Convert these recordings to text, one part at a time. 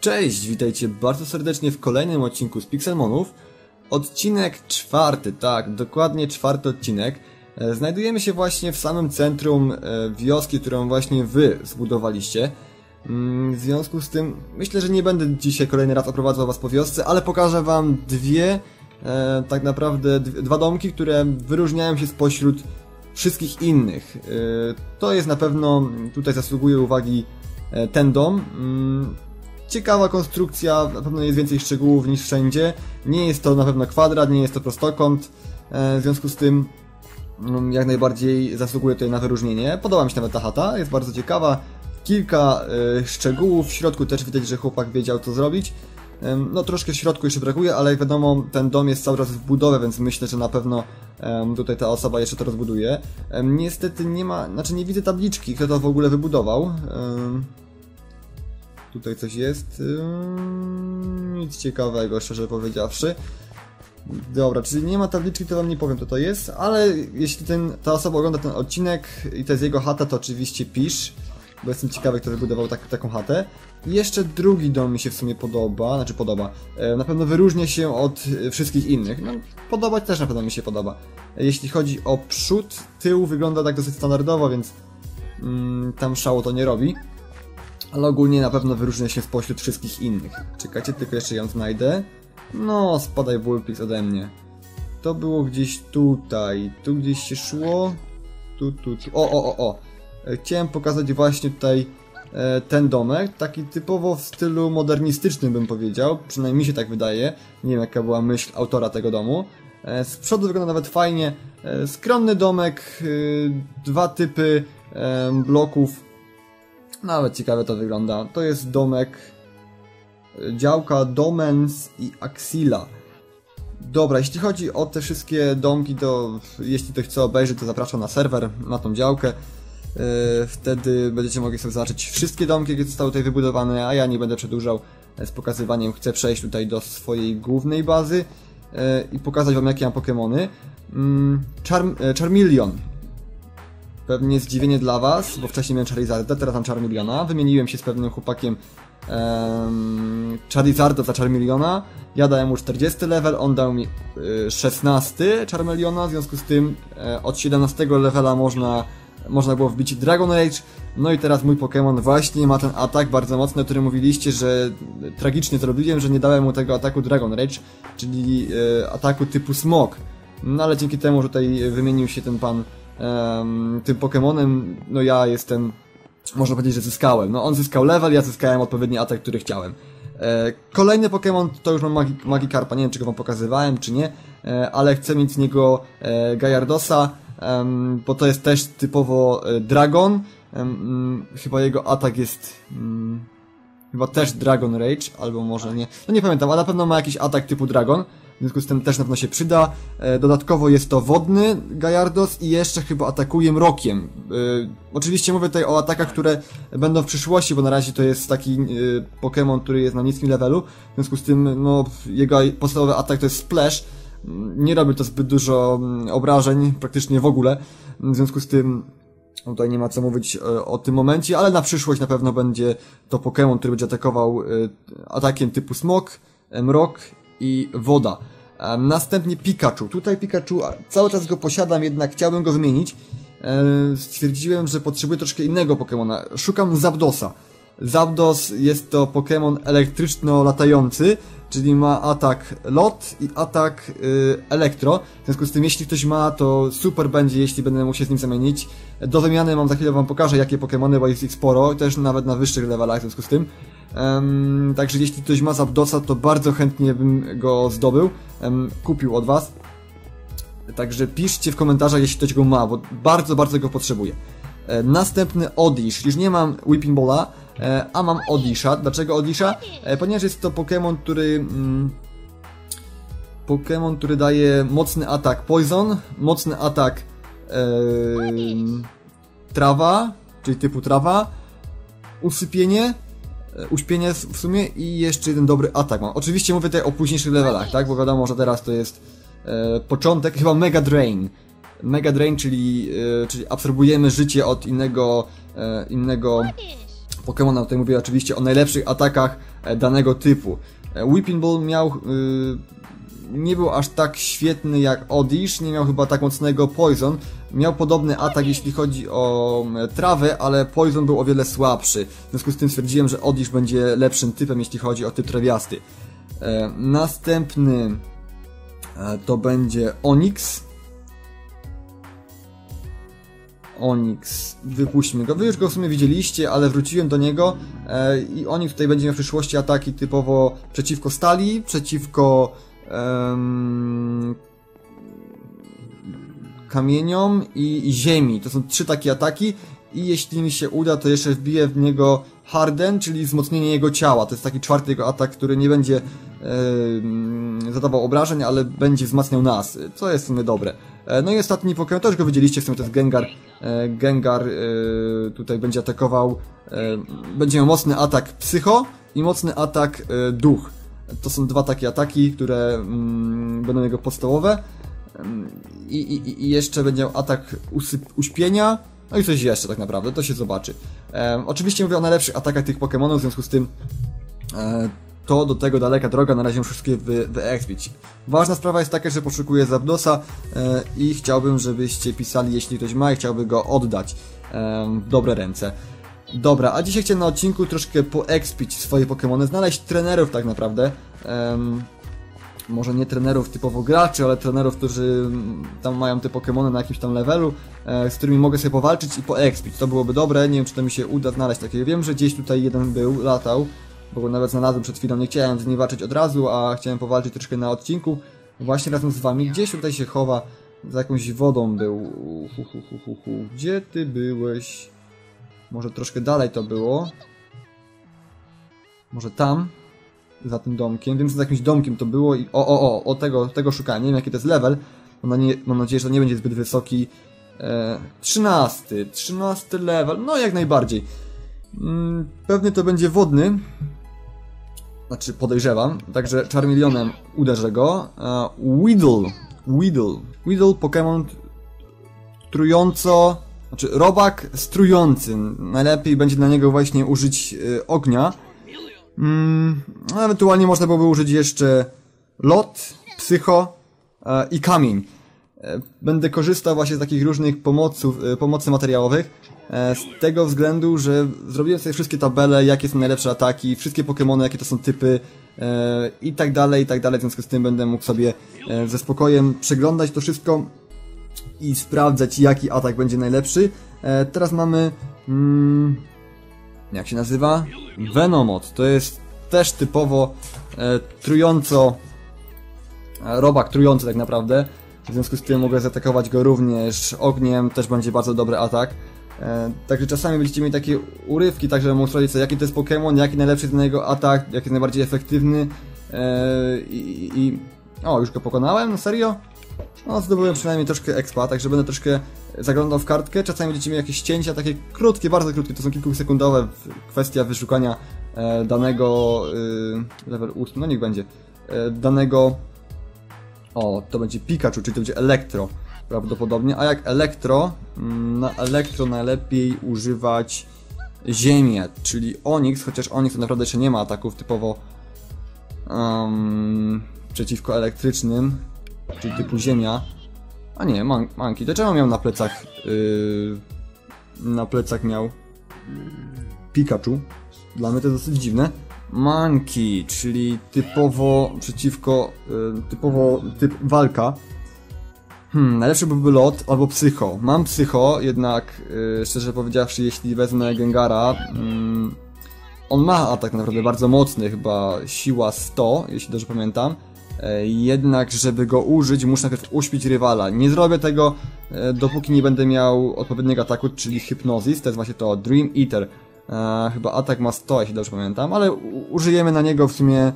Cześć, witajcie bardzo serdecznie w kolejnym odcinku z Pixelmonów. Odcinek czwarty, tak, dokładnie czwarty odcinek. E, Znajdujemy się właśnie w samym centrum e, wioski, którą właśnie wy zbudowaliście. Mm, W związku z tym myślę, że nie będę dzisiaj kolejny raz oprowadzał was po wiosce, ale pokażę wam dwie, e, tak naprawdę dwa domki, które wyróżniają się spośród wszystkich innych. To jest na pewno, tutaj zasługuje uwagi ten dom. Ciekawa konstrukcja, na pewno jest więcej szczegółów niż wszędzie. Nie jest to na pewno kwadrat, nie jest to prostokąt, e, w związku z tym mm, jak najbardziej zasługuje tutaj na wyróżnienie. Podoba mi się nawet ta chata, jest bardzo ciekawa. Kilka e, szczegółów, w środku też widać, że chłopak wiedział co zrobić. No troszkę w środku jeszcze brakuje, ale jak wiadomo ten dom jest cały czas w budowie, więc myślę, że na pewno tutaj ta osoba jeszcze to rozbuduje. Niestety nie ma, znaczy nie widzę tabliczki, kto to w ogóle wybudował. Tutaj coś jest. Ym, Nic ciekawego, szczerze powiedziawszy. Dobra, czyli nie ma tabliczki, to wam nie powiem, co to jest, ale jeśli ten, ta osoba ogląda ten odcinek i to jest jego chata, to oczywiście pisz, bo jestem ciekawy, kto wybudował tak, taką chatę. I jeszcze drugi dom mi się w sumie podoba, znaczy podoba. E, Na pewno wyróżnia się od wszystkich innych. No, podobać też na pewno mi się podoba. Jeśli chodzi o przód, tył wygląda tak dosyć standardowo, więc mm, tam szału to nie robi ale ogólnie na pewno wyróżnia się spośród wszystkich innych. Czekajcie, tylko jeszcze ją znajdę. No, spadaj Vulpix ode mnie. To było gdzieś tutaj. Tu gdzieś się szło. Tu, tu, tu. O, o, o, o. E, Chciałem pokazać właśnie tutaj e, ten domek. Taki typowo w stylu modernistycznym bym powiedział. Przynajmniej mi się tak wydaje. Nie wiem jaka była myśl autora tego domu. E, Z przodu wygląda nawet fajnie. E, Skromny domek. e, Dwa typy e, bloków nawet ciekawe to wygląda. To jest domek, działka Domens i Axila. Dobra, jeśli chodzi o te wszystkie domki, to jeśli ktoś chce obejrzeć, to zapraszam na serwer, na tą działkę. Yy, wtedy będziecie mogli sobie zobaczyć wszystkie domki, jakie zostały tutaj wybudowane, a ja nie będę przedłużał e, z pokazywaniem. Chcę przejść tutaj do swojej głównej bazy yy, i pokazać wam, jakie mam Pokemony. Mm, Charm, e, Pewnie zdziwienie dla was, bo wcześniej miałem Charizarda, teraz mam Charmeleona. Wymieniłem się z pewnym chłopakiem um, Charizarda za Charmeleona. Ja dałem mu 40 level, on dał mi y, 16 Charmeleona, w związku z tym e, od 17 levela można, można było wbić Dragon Rage. No i teraz mój Pokémon właśnie ma ten atak bardzo mocny, o którym mówiliście, że tragicznie zrobiłem, że nie dałem mu tego ataku Dragon Rage, czyli e, ataku typu Smog. No ale dzięki temu, że tutaj wymienił się ten pan em, tym Pokemonem, no ja jestem, można powiedzieć, że zyskałem. No on zyskał level, ja zyskałem odpowiedni atak, który chciałem. E, kolejny Pokémon to już mam Magi Magikarpa, nie wiem czy go wam pokazywałem, czy nie, e, ale chcę mieć z niego e, Gajardosa, em, bo to jest też typowo e, Dragon. Mm, chyba jego atak jest... Mm, Chyba też Dragon Rage, albo może nie. No nie pamiętam, ale na pewno ma jakiś atak typu Dragon. W związku z tym też na pewno się przyda. E, dodatkowo jest to wodny Gajardos i jeszcze chyba atakuje mrokiem. E, oczywiście mówię tutaj o atakach, które będą w przyszłości, bo na razie to jest taki e, Pokémon, który jest na niskim levelu. W związku z tym, no, jego podstawowy atak to jest Splash. Mm, Nie robi to zbyt dużo mm, obrażeń, praktycznie w ogóle. W związku z tym Tutaj nie ma co mówić o tym momencie, ale na przyszłość na pewno będzie to Pokémon, który będzie atakował atakiem typu smok, mrok i woda. Następnie Pikachu. Tutaj Pikachu, cały czas go posiadam, jednak chciałbym go wymienić. E, Stwierdziłem, że potrzebuję troszkę innego Pokémona. Szukam Zapdosa. Zapdos jest to Pokémon elektryczno-latający, czyli ma atak lot i atak y, elektro. W związku z tym, jeśli ktoś ma, to super będzie, jeśli będę mógł się z nim zamienić. Do wymiany mam za chwilę wam pokażę, jakie Pokémony, bo jest ich sporo, też nawet na wyższych levelach w związku z tym. Em, także jeśli ktoś ma Zapdosa, to bardzo chętnie bym go zdobył, em, kupił od was. Także piszcie w komentarzach, jeśli ktoś go ma, bo bardzo, bardzo go potrzebuję. E, Następny Odish. Już nie mam Whipping Balla, e, a mam Odisha. Dlaczego Odisha? E, Ponieważ jest to Pokémon, który... Mm, Pokémon, który daje mocny atak Poison, mocny atak Trawa, czyli typu trawa, usypienie, uśpienie w sumie i jeszcze jeden dobry atak mam. Oczywiście mówię tutaj o późniejszych levelach, tak? Bo wiadomo, że teraz to jest e, początek, chyba Mega Drain. Mega Drain, czyli, e, czyli absorbujemy życie od innego, e, innego Pokémona. Tutaj mówię oczywiście o najlepszych atakach e, danego typu. E, Whipping Ball miał... Nie był aż tak świetny jak Odish, nie miał chyba tak mocnego Poison. Miał podobny atak jeśli chodzi o trawę, ale Poison był o wiele słabszy. W związku z tym stwierdziłem, że Odish będzie lepszym typem jeśli chodzi o typ trawiasty. E, następny e, to będzie Onyx. Onyx. Wypuśćmy go. Wy już go w sumie widzieliście, ale wróciłem do niego e, i Onyx tutaj będzie miał w przyszłości ataki typowo przeciwko stali, przeciwko um, kamieniom i, ziemi. To są trzy takie ataki i jeśli mi się uda, to jeszcze wbiję w niego Harden, czyli wzmocnienie jego ciała. To jest taki czwarty jego atak, który nie będzie e, zadawał obrażeń, ale będzie wzmacniał nas, co jest w sumie dobre. E, no i ostatni Pokémon, też go widzieliście, w sumie to jest Gengar. E, Gengar tutaj będzie atakował, będzie miał mocny atak Psycho i mocny atak Duch. To są dwa takie ataki, które mm, będą jego podstawowe. I, i, jeszcze będzie atak usyp, uśpienia, no i coś jeszcze tak naprawdę, to się zobaczy. E, oczywiście mówię o najlepszych atakach tych Pokémonów, w związku z tym e, to do tego daleka droga, na razie muszę wszystkie wy, wyekspić. Ważna sprawa jest taka, że poszukuję Zapdosa e, i chciałbym, żebyście pisali, jeśli ktoś ma i chciałby go oddać w dobre ręce. Dobra, a dzisiaj chciałem na odcinku troszkę poekspić swoje Pokémony, znaleźć trenerów tak naprawdę. Może nie trenerów typowo graczy, ale trenerów, którzy tam mają te Pokémony na jakimś tam levelu, e, z którymi mogę sobie powalczyć i poekspić. To byłoby dobre, nie wiem czy to mi się uda znaleźć takiego. Wiem, że gdzieś tutaj jeden był, latał, bo nawet znalazłem przed chwilą, nie chciałem z nim walczyć od razu, a chciałem powalczyć troszkę na odcinku, właśnie razem z wami. Gdzieś tutaj się chowa, za jakąś wodą był. Hu, hu, hu, hu. Gdzie ty byłeś? Może troszkę dalej to było. Może tam? Za tym domkiem. Wiem, że za jakimś domkiem to było i... O, o, o, o tego, tego szukałem. Nie wiem, jaki to jest level. Mam, nie, mam nadzieję, że to nie będzie zbyt wysoki. E, 13. 13 level. No, jak najbardziej. Mm, pewnie to będzie wodny. Znaczy, podejrzewam. Także Charmeleonem uderzę go. E, Weedle. Weedle. Weedle, Pokémon trująco znaczy, robak strujący. Najlepiej będzie na niego właśnie użyć y, ognia. Mm, ewentualnie można byłoby użyć jeszcze lot, psycho y, i kamień. Y, będę korzystał właśnie z takich różnych pomoców, y, pomocy materiałowych. E, z tego względu, że zrobiłem sobie wszystkie tabele, jakie są najlepsze ataki, wszystkie Pokémony, jakie to są typy e, i tak dalej, i tak dalej. W związku z tym będę mógł sobie e, ze spokojem przeglądać to wszystko i sprawdzać jaki atak będzie najlepszy. E, teraz mamy... Mm, jak się nazywa? Venomot. To jest też typowo e, trująco... E, robak trujący tak naprawdę. W związku z tym mogę zaatakować go również ogniem, też będzie bardzo dobry atak. E, także czasami będziecie mieli takie urywki, tak że mogę sprawdzić sobie jaki to jest Pokémon, jaki najlepszy jest na jego atak, jaki jest najbardziej efektywny. E, i, i... O, już go pokonałem? Serio? No, zdobyłem przynajmniej troszkę expa, także będę troszkę zaglądał w kartkę. Czasami będziecie mieli jakieś cięcia, takie krótkie, bardzo krótkie, to są kilkusekundowe, kwestia wyszukania e, danego e, level 8, no niech będzie, e, danego o, to będzie Pikachu, czyli to będzie Elektro prawdopodobnie, a jak Elektro, mm, na Elektro najlepiej używać Ziemię, czyli Onix, chociaż Onix to naprawdę jeszcze nie ma ataków typowo um, przeciwko elektrycznym, czyli typu ziemia. A nie, man manki. Dlaczego miał na plecach... Yy, na plecach miał Pikachu. Dla mnie to dosyć dziwne. Manki, czyli typowo przeciwko... Yy, typowo typ walka. Hmm, najlepszy byłby lot albo psycho. Mam psycho, jednak yy, szczerze powiedziawszy, jeśli wezmę Gengara, yy, on ma atak naprawdę bardzo mocny, chyba siła 100, jeśli dobrze pamiętam. E, jednak, żeby go użyć, muszę najpierw uśpić rywala. Nie zrobię tego, e, dopóki nie będę miał odpowiedniego ataku, czyli Hypnosis, to jest właśnie to Dream Eater. E, chyba atak ma 100, jeśli dobrze pamiętam, ale użyjemy na niego w sumie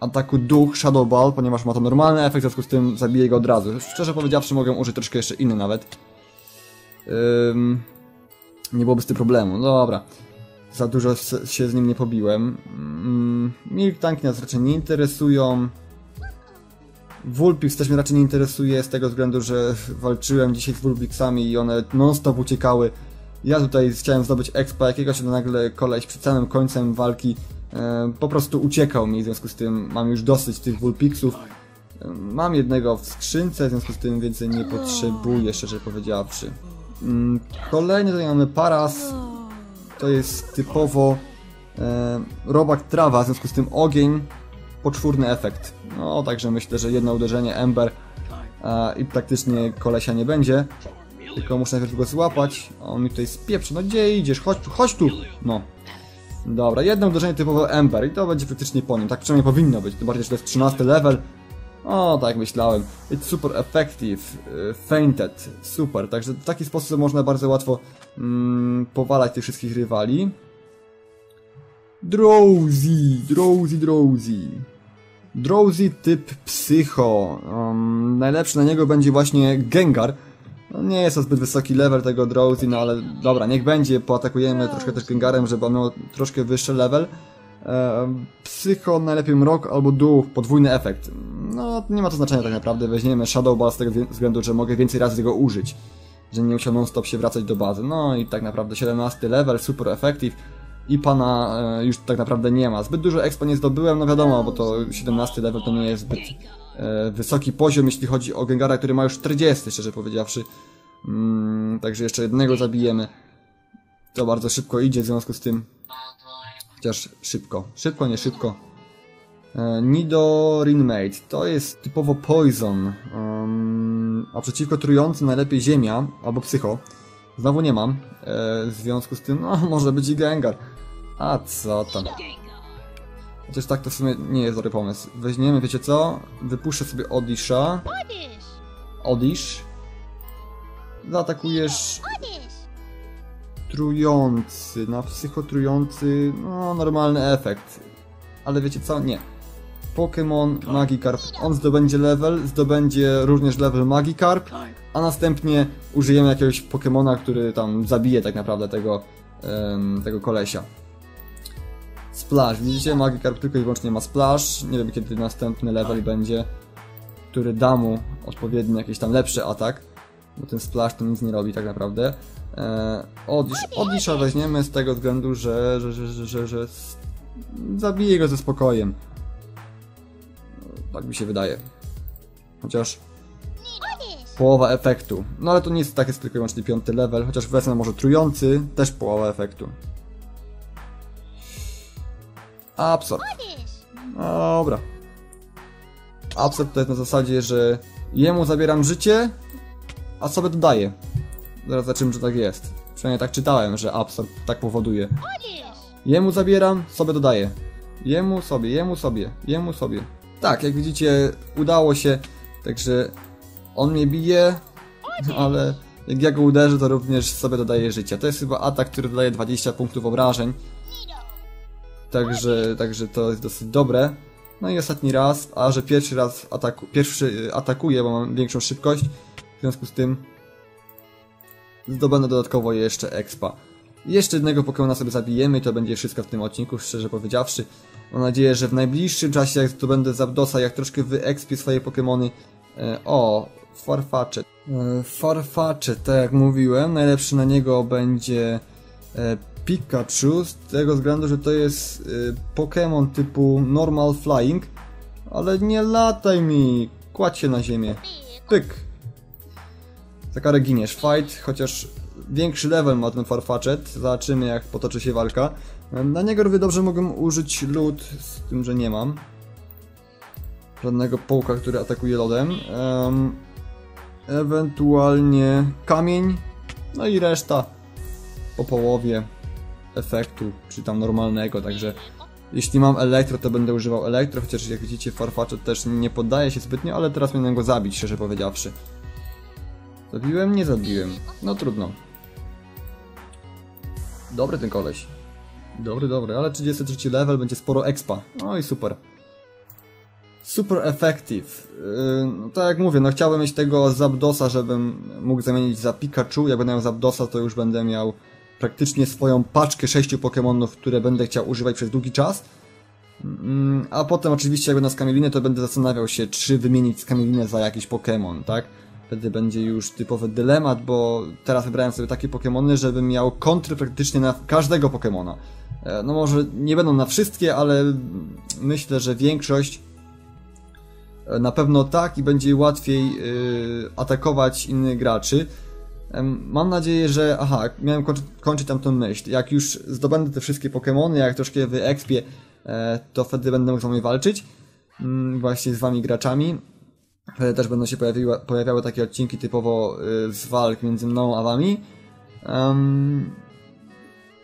ataku Duch Shadow Ball, ponieważ ma to normalny efekt, w związku z tym zabiję go od razu. Szczerze powiedziawszy, mogę użyć troszkę jeszcze inny nawet. Ym, nie byłoby z tym problemu. No dobra. Za dużo się z nim nie pobiłem. Mm, Milk Tanki nas raczej nie interesują. Vulpix też mnie raczej nie interesuje z tego względu, że walczyłem dzisiaj z Vulpixami i one non-stop uciekały Ja tutaj chciałem zdobyć expa jakiegoś, a nagle koleś przed samym końcem walki e, po prostu uciekał mi, w związku z tym mam już dosyć tych Vulpixów. E, mam jednego w skrzynce, w związku z tym więcej nie potrzebuję, szczerze powiedziawszy. Mm, Kolejny tutaj mamy Paras. To jest typowo e, robak trawa, w związku z tym ogień, poczwórny efekt. No, także myślę, że jedno uderzenie Ember e, i praktycznie kolesia nie będzie. Tylko muszę najpierw go złapać. A on mi tutaj spieprzy. No gdzie idziesz? Chodź tu, chodź tu! No. Dobra, jedno uderzenie typowo Ember i to będzie praktycznie po nim. Tak przynajmniej powinno być. Tym bardziej, że to jest 13 level. O, tak myślałem. It's super effective. y, Fainted. Super. Także w taki sposób można bardzo łatwo mm, powalać tych wszystkich rywali. Drowsy, Drowsy, Drowsy. Drowsy typ psycho. Um, najlepszy na niego będzie właśnie Gengar. No nie jest to zbyt wysoki level tego Drowsy, no ale dobra, niech będzie, poatakujemy troszkę też Gengarem, żeby on miał troszkę wyższy level. E, psycho, najlepiej mrok albo dół, podwójny efekt. No, nie ma to znaczenia tak naprawdę, weźmiemy Shadow Ball z tego względu, że mogę więcej razy tego użyć. Że nie musiał non-stop się wracać do bazy. No i tak naprawdę 17 level, super effective. I pana e, już tak naprawdę nie ma. Zbyt dużo expa nie zdobyłem, no wiadomo, bo to 17 level to nie jest zbyt e, wysoki poziom, jeśli chodzi o Gengara, który ma już 40, szczerze powiedziawszy. Mm, także jeszcze jednego zabijemy. To bardzo szybko idzie, w związku z tym. Chociaż szybko. Szybko, nie szybko. E, Nido Rinmate. To jest typowo poison. Um, a przeciwko trującym najlepiej ziemia albo psycho. Znowu nie mam. E, w związku z tym, no, może być i Gengar. A co tam? Chociaż tak to w sumie nie jest dobry pomysł. Weźmiemy, wiecie co? Wypuszczę sobie Odisha. Odish. Zaatakujesz trujący, na psychotrujący, no normalny efekt. Ale wiecie co? Nie. Pokémon Magikarp, on zdobędzie level, zdobędzie również level Magikarp, a następnie użyjemy jakiegoś Pokémona, który tam zabije tak naprawdę tego, em, tego kolesia. Splash, widzicie? Magikarp tylko i wyłącznie ma Splash, nie wiem kiedy następny level będzie, który da mu odpowiedni jakiś tam lepszy atak, bo ten Splash to nic nie robi tak naprawdę. E, Odish, Odisha weźmiemy z tego względu, że, że, że, że, że, że zabije go ze spokojem. Tak mi się wydaje. Chociaż połowa efektu. No ale to nie jest tak, jest tylko i wyłącznie piąty level, chociaż wezmę może trujący, też połowa efektu. Absorb. Dobra. Absorb to jest na zasadzie, że jemu zabieram życie, a sobie dodaję. Zaraz zobaczymy, że tak jest. Przynajmniej tak czytałem, że Absorb tak powoduje. Jemu zabieram, sobie dodaję. Jemu sobie, jemu sobie, jemu sobie. Tak, jak widzicie, udało się, także on mnie bije, ale jak ja go uderzę, to również sobie dodaję życia. To jest chyba atak, który dodaje 20 punktów obrażeń. Także, także to jest dosyć dobre. No i ostatni raz, a że pierwszy raz ataku, pierwszy y, atakuje, bo mam większą szybkość, w związku z tym zdobędę dodatkowo jeszcze expa. Jeszcze jednego Pokemona sobie zabijemy i to będzie wszystko w tym odcinku, szczerze powiedziawszy. Mam nadzieję, że w najbliższym czasie, jak zdobędę Zapdosa, jak troszkę wyekspię swoje Pokemony. E, o, Farfetch'et. E, Farfetch'et, tak jak mówiłem, najlepszy na niego będzie e, Pikachu, z tego względu, że to jest e, Pokémon typu Normal Flying, ale nie lataj mi, kładź się na ziemię. Pyk. Za karę giniesz. Fight, chociaż większy level ma ten Farfetch'et, zobaczymy jak potoczy się walka. Na niego równie dobrze mogę użyć lód, z tym, że nie mam. Żadnego połka, który atakuje lodem. Em, ewentualnie kamień, no i reszta po połowie efektu, czy tam normalnego, także jeśli mam elektro, to będę używał elektro, chociaż jak widzicie Farfetch'et też nie poddaje się zbytnio, ale teraz miałem go zabić, szczerze powiedziawszy. Zabiłem? Nie zabiłem. No trudno. Dobry ten koleś. Dobry, dobry, ale 33 level będzie sporo expa. No i super. Super effective. Yy, no tak jak mówię, no chciałbym mieć tego Zapdosa, żebym mógł zamienić za Pikachu. Jak będę miał Zapdosa, to już będę miał praktycznie swoją paczkę sześciu Pokémonów, które będę chciał używać przez długi czas. Mm, A potem oczywiście jak będę z Kamiliny, to będę zastanawiał się, czy wymienić z Kamilinę za jakiś Pokémon, tak? Wtedy będzie już typowy dylemat, bo teraz wybrałem sobie takie Pokémony, żebym miał kontry praktycznie na każdego Pokémona. E, no może nie będą na wszystkie, ale myślę, że większość e, na pewno tak i będzie łatwiej yy, atakować innych graczy. Mam nadzieję, że... Aha, miałem kończy, kończyć tam tą myśl. Jak już zdobędę te wszystkie Pokémony, jak troszkę wyekspię, e, to wtedy będę mógł z wami walczyć. Mm, właśnie z wami graczami. Wtedy też będą się pojawiły, pojawiały takie odcinki typowo y, z walk między mną a wami.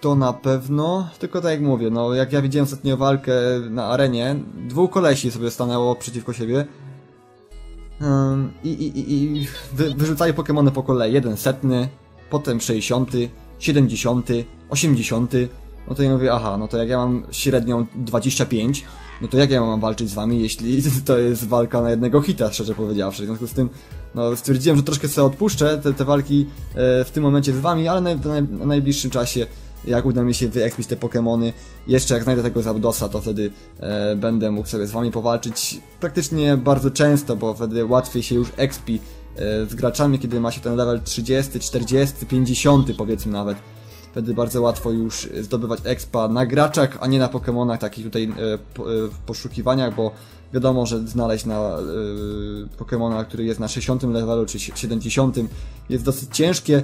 To na pewno, tylko tak jak mówię, no jak ja widziałem ostatnio walkę na arenie, dwóch kolesi sobie stanęło przeciwko siebie i, i, i wy, Pokémony po kolei, jeden setny, potem 60, 70, 80, no to ja mówię, aha, no to jak ja mam średnią 25, no to jak ja mam walczyć z wami, jeśli to jest walka na jednego hita, szczerze powiedziawszy. W związku z tym, no stwierdziłem, że troszkę sobie odpuszczę te, te walki e, w tym momencie z wami, ale na, na, na najbliższym czasie jak uda mi się wyekspić te Pokémony. Jeszcze jak znajdę tego Zapdosa, to wtedy e, będę mógł sobie z wami powalczyć praktycznie bardzo często, bo wtedy łatwiej się już expi e, z graczami, kiedy ma się ten level 30, 40, 50 powiedzmy nawet. Wtedy bardzo łatwo już zdobywać expa na graczach, a nie na Pokémonach takich tutaj e, po, e, poszukiwaniach, bo wiadomo, że znaleźć na e, Pokémona, który jest na 60 levelu czy 70 jest dosyć ciężkie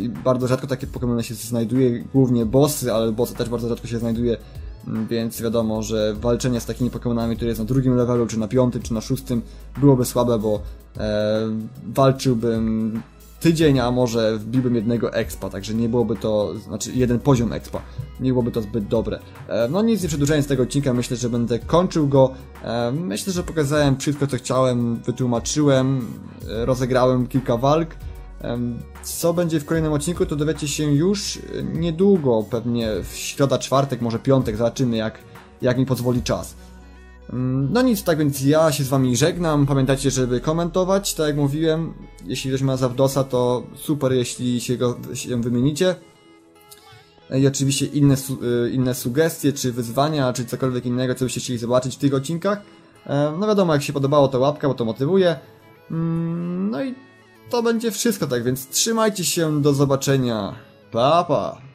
i bardzo rzadko takie Pokémony się znajduje, głównie bossy, ale bossy też bardzo rzadko się znajduje, mm, więc wiadomo, że walczenie z takimi Pokémonami, który jest na drugim levelu, czy na piątym, czy na szóstym byłoby słabe, bo e, walczyłbym tydzień, a może wbiłbym jednego expa, także nie byłoby to, znaczy jeden poziom expa, nie byłoby to zbyt dobre. E, no nic, nie przedłużając tego odcinka, myślę, że będę kończył go. E, myślę, że pokazałem wszystko, co chciałem, wytłumaczyłem, e, rozegrałem kilka walk. Co będzie w kolejnym odcinku, to dowiecie się już niedługo, pewnie w środa, czwartek, może piątek, zobaczymy jak, jak mi pozwoli czas. No nic, tak więc ja się z wami żegnam. Pamiętajcie, żeby komentować, tak jak mówiłem. Jeśli ktoś ma Zawdosa, to super, jeśli się go się wymienicie. I oczywiście inne, y, inne sugestie, czy wyzwania, czy cokolwiek innego, co byście chcieli zobaczyć w tych odcinkach. E, no wiadomo, jak się podobało, to łapka, bo to motywuje. Mm, no i to będzie wszystko, tak więc trzymajcie się, do zobaczenia. Pa, pa.